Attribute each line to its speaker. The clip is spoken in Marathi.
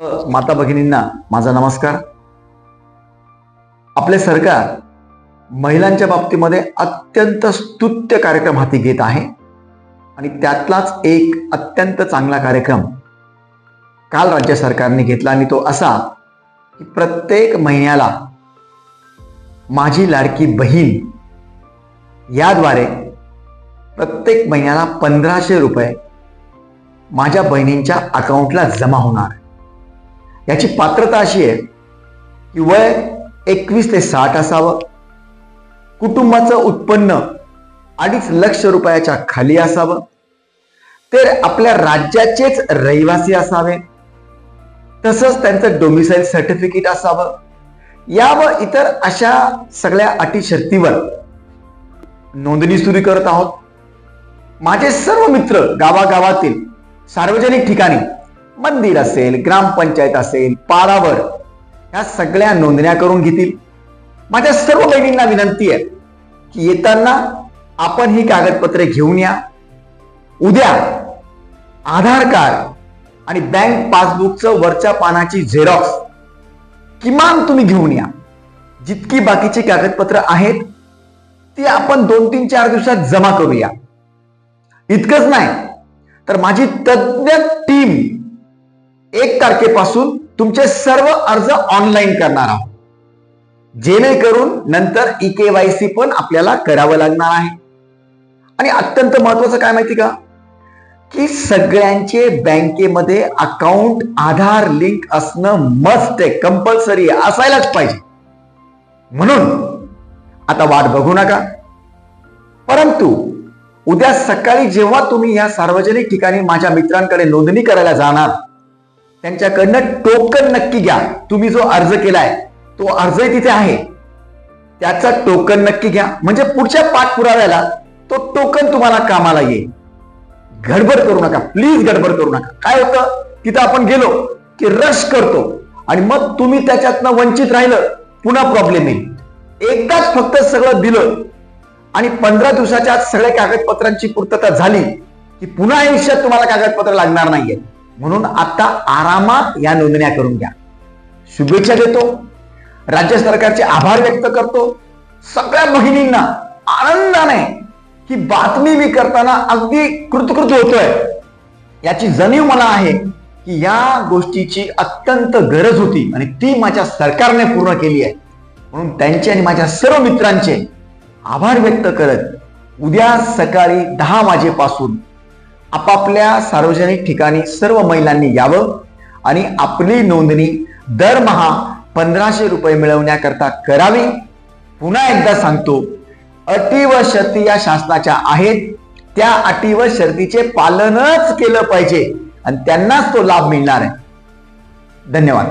Speaker 1: माता भगिनींना माझा नमस्कार. आपले सरकार महिलांच्या बाबतीमध्ये अत्यंत स्तुत्य कार्यक्रम हाती घेत आहे आणि त्यातलाच एक अत्यंत चांगला कार्यक्रम काल राज्य सरकारने घेतला आणि तो असा की प्रत्येक महिन्याला माझी लाडकी बहीण याद्वारे प्रत्येक महिन्याला पंधराशे रुपये माझ्या बहिणींच्या अकाउंटला जमा होणार. याची पात्रता अशी आहे की वय एकवीस ते साठ असावं कुटुंबाचं उत्पन्न अडीच लक्ष रुपयाच्या खाली असावं तर आपल्या राज्याचेच रहिवासी असावे तसंच त्यांचं डोमिसाईल सर्टिफिकेट असावं या व इतर अशा सगळ्या अटी शर्तीवर नोंदणी सुरू करत आहोत. माझे सर्व मित्र गावागावातील सार्वजनिक ठिकाणी मंदिर असेल ग्रामपंचायत असेल पारावर ह्या सगळ्या नोंदण्या करून घेतील. माझ्या सर्व बहिणींना विनंती आहे की येताना आपण ही कागदपत्रे घेऊन या. उद्या आधार कार्ड आणि बँक पासबुकचं वरच्या पानाची झेरॉक्स किमान तुम्ही घेऊन या. जितकी बाकीची कागदपत्र आहेत ती आपण दोन तीन चार दिवसात जमा करूया. इतकंच नाही तर माझी तज्ज्ञ टीम एक तारखेपासून तुमचे सर्व अर्ज ऑनलाईन करणार आहोत. जेणेकरून नंतर ई के वाय सी पण आपल्याला करावं लागणार आहे. आणि अत्यंत महत्वाचं काय माहिती का? की सगळ्यांचे बँकेमध्ये अकाउंट आधार लिंक असणं मस्ट आहे कंपल्सरी असायलाच पाहिजे. म्हणून आता वाट बघू नका. परंतु उद्या सकाळी जेव्हा तुम्ही या सार्वजनिक ठिकाणी माझ्या मित्रांकडे नोंदणी करायला जाणार त्यांच्याकडनं टोकन नक्की घ्या. तुम्ही जो अर्ज केलाय तो अर्जही तिथे आहे. त्याचा टोकन नक्की घ्या. म्हणजे पुढच्या पाठपुराव्याला तो टोकन तुम्हाला कामाला येईल. गडबड करू नका. प्लीज गडबड करू नका. काय होतं? तिथं आपण गेलो की रश करतो. आणि मग तुम्ही त्याच्यातनं वंचित राहिलं पुन्हा प्रॉब्लेम येईल. एकदाच फक्त सगळं दिलं आणि पंधरा दिवसाच्या आत सगळ्या कागदपत्रांची पूर्तता झाली की पुन्हा आयुष्यात तुम्हाला कागदपत्र लागणार नाहीये म्हणून आता आरामात या नोंदण्या करून घ्या. शुभेच्छा देतो. राज्य सरकारचे आभार व्यक्त करतो. सगळ्या भगिनींना आनंदाने ही बातमी मी करताना अगदी कृतकृत होतोय. याची जाणीव मला आहे की या गोष्टीची अत्यंत गरज होती आणि ती माझ्या सरकारने पूर्ण केली आहे. म्हणून त्यांचे आणि माझ्या सर्व मित्रांचे आभार व्यक्त करत उद्या सकाळी दहा वाजेपासून आपापल्या सार्वजनिक ठिकाणी सर्व महिलांनी यावं आणि आपली नोंदणी दरमहा पंधराशे रुपये मिळवण्याकरता करावी. पुन्हा एकदा सांगतो अटी व शर्ती या शासनाच्या आहेत. त्या अटी व शर्तीचे पालनच केलं पाहिजे आणि त्यांनाच तो लाभ मिळणार आहे. धन्यवाद.